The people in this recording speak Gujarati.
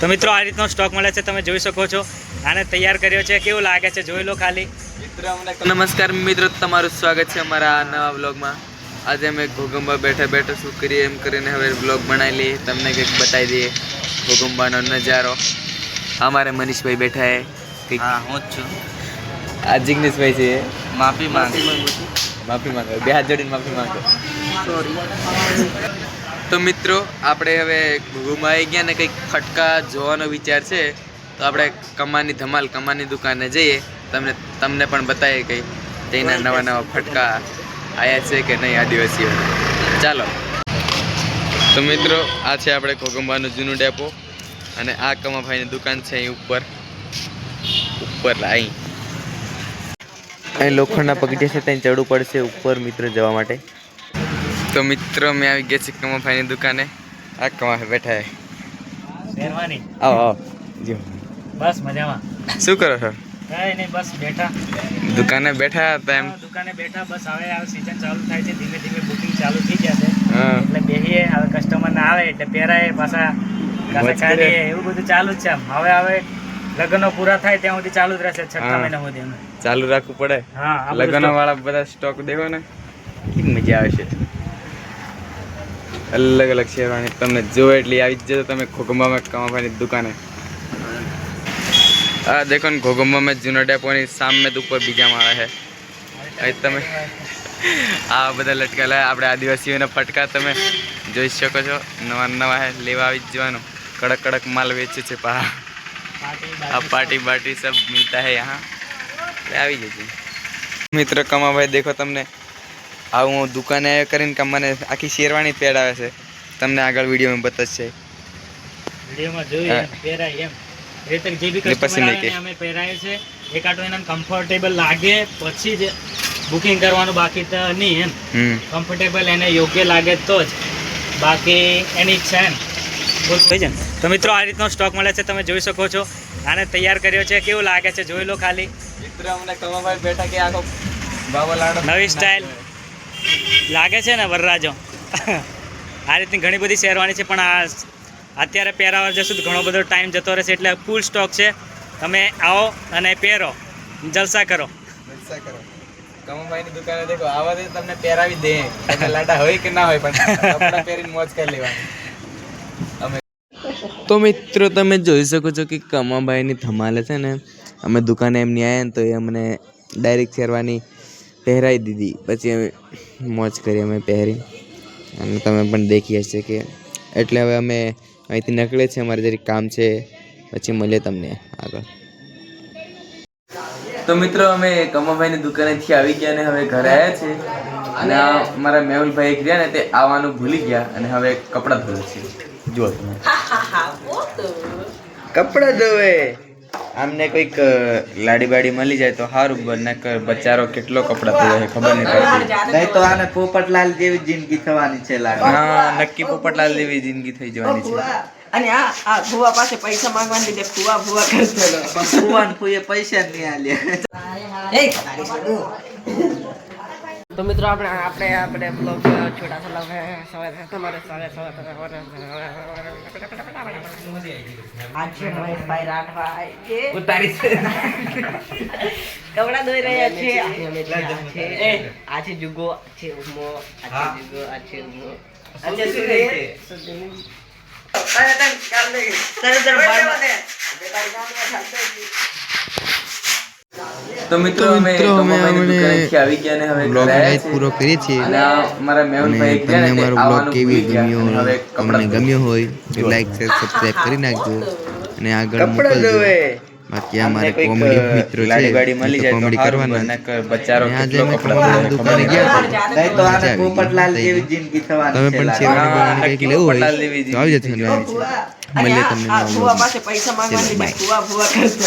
તો મિત્રો આ રીતનો સ્ટોક મળે છે તમે જોઈ શકો છો. આને તૈયાર કર્યો છે. કેવું લાગે છે? જોઈ લો ખાલી. નમસ્કાર મિત્રો તમારું સ્વાગત છે અમારા આ નવા વ્લોગમાં. આજે અમે ઘોગંબા બેઠા બેઠા શું કરીએ એમ કરીને હવે વ્લોગ બનાવી લઈએ. તમને કંઈક બતાવી દઈએ ઘોગંબાનો નજારો. અમારે મનીષભાઈ બેઠા હે. કંઈક હા હું જ છું. આ જિગ્નેશભાઈ છે. માફી માંગ. માફી માંગો. બે હાથ જોડીને માફી માંગો. તો મિત્રો આપણે હવે ઘુમા આવી ગયા ને કંઈક ફટકા જોવાનો વિચાર છે તો આપણે કમાની ધમાલ કમાની દુકાને જઈએ. તમને તમને પણ બતાવીએ કંઈ તેના નવા નવા ફટકા આવ્યા છે કે નહીં આદિવાસીઓ ચાલો. તો મિત્રો આ છે આપણે કોગંબાનું જૂનું ડેપો અને આ કમાભાઈની દુકાન છે અહીં ઉપર. ઉપર અહીં. અહીં લોખંડના પગથિયા છે ત્યાં ચડવું પડશે ઉપર મિત્રો જવા માટે. તો મિત્રો મેં આવી ગયા છે કમાભાઈની દુકાને. આ કમા બેઠા હે શેરવાની? આવો આવો. જો. બસ મજામાં. શું કરો છો? કઈ નહીં બસ બેઠા. દુકાને બેઠા હતા એમ. દુકાને બેઠા બસ હવે આ સીઝન ચાલુ થાય છે ધીમે ધીમે બુકિંગ ચાલુ થઈ જશે. એટલે બેહીએ હવે કસ્ટમર ના આવે એટલે પહેરાય પાછા કાઢીએ એવું બધું ચાલુ જ છે હવે હવે લગ્નો પૂરા થાય ત્યાં સુધી ચાલુ જ રહેશે છઠ્ઠા મહિના સુધી ચાલુ રાખવું પડે. હા લગ્ન વાળા બધા સ્ટોક દેવો ને. મજા આવશે અલગ અલગ શેરવાની તમને જો એટલી આવી જજો તમે ઘોગંબામાં કમાવાની દુકાને. આ દેખો ને ઘોગંબામાં જૂના ડેપોની સામે ઉપર બીજા માળા છે. અહીં તમે આ બધા લટકેલા આપણે આદિવાસીઓના પટકા તમે જોઈ શકો છો. નવા નવા લેવા આવી જવાનો. કડક કડક માલ વેચે છે પા આ પાર્ટી બાટી સબ મિલતા હૈ યહાં. આવી જજો. મિત્ર કમાભાઈ, દેખો તમને આ હું દુકાને કરીને કે મને આખી શેરવાણી પહેરાવે છે. તમને આગળ વિડીયોમાં બતાવશે વિડીયોમાં જોઈએ એમ, પહેરાય એમ. એ રીતે જે બી કસ્ટમર આવે અમે પહેરાય છે એક આટો એને કમ્ફર્ટેબલ લાગે પછી જ બુકિંગ કરવાનું બાકી તો નહીં એમ. કમ્ફર્ટેબલ એને યોગ્ય લાગે તો જ. બાકી એની ઈચ્છા એમ. થઈ? તો મિત્રો આ રીતનો સ્ટોક મળે છે તમે જોઈ શકો છો. આને તૈયાર કર્યો છે કેવું લાગે છે જોઈ લો ખાલી. મિત્ર અમને કમાભાઈ બેઠા કે આખો નવી સ્ટાઇલ લાગે છે ને વરરાજો. આ રીતની ઘણી બધી શેરવાની છે પણ આ અત્યારે પહેરાવા જશું તો ઘણો બધો ટાઈમ જતો રહેશે એટલે ફૂલ સ્ટોક છે. તમે આવો અને પહેરો. જલસા કરો. જલસા કરો. કમાભાઈની દુકાને દેખો આવા દે તમને પહેરાવી દે. લાડા હોય કે ના હોય પણ કપડાં પહેરીને મોજ કરી લેવાની. અમે તો મિત્રો તમે જોઈ શકો છો કે કમાભાઈની ધમાલે છે ને. અમે દુકાને એમની આવ્યા ને તો એ અમને ડાયરેક્ટ શેરવાની પહેરાવી દીધી. પછી અમે મોજ કરી અમે પહેરી. અને તમે પણ દેખી હશે કે એટલે હવે અમે અહીંથી નીકળે છે અમારે જરીક કામ છે. પછી મળીએ તમને આગળ. તો મિત્રો અમે કમાભાઈની દુકાનેથી આવી ગયા અને હવે ઘરે આવ્યા છે અને મારા મેહુલભાઈ એક રહ્યા ને તે આવવાનું ભૂલી ગયા અને હવે કપડાં ધોવે છે. જુઓ તમે કપડાં ધોવે. આમને કોઈક લાડી બાડી મળી જાય તો સારું બને બચારો કેટલો કપડા થયો છે ખબર નહીં પડતી. નહીં તો આને પોપટલાલ જેવી જિંદગી થવાની છે લાગે. હા નક્કી પોપટલાલ જેવી જિંદગી થઈ જવાની છે. અને આ આ ભુવા પાસે પૈસા માંગવાને લીધે ફુવા ફુવા કરતો હતો. ભગવાન ફૂએ પૈસા નહીં આલ્યા. એ તો મિત્રો આપણે આપણે આપણે બ્લોગ છોટા સા લવ સવારે તમારે સવારે સવારે આજે મહેશભાઈ રાઠવા ઉતારી કપડા ધોઈ રહ્યા છે. આજે અમે છે આ છે. જુગો આ છે ઉમો આ છે જુગો આ છે ઉમો. આજે શું છે? અરે તને કામ નહીં. તને તને બારમાં તો મિત્રો અમે આવી ગયા ને હવે બ્લોગ છે. પૂરો કરીએ છીએ. અને મારા મેહુલભાઈ એક તમને ને અમારો બ્લોગ કેવી ગમ્યો તમને ગમ્યો હોય તો લાઈક શેર સબસ્ક્રાઇબ કરી નાખજો. અને આગળ મોકલજો. બાકી અમારે કોઈક, કોમેડી મિત્રો છે લાડી મળી જાય તો કોમેડી કરવાના બચારો આજે કેટલો અમે કપડાં દુકાને ગયા. નહીં. તો આને. પોપટલાલ જેવી જિંદગી થવાની તમે પણ છે શેરવાની હા, બરવાની લેવું હોય. તો આવી જિંદગી તમને મળીએ તમને. પાસે પૈસા માંગવાની. ફુવા ફુવા કરતો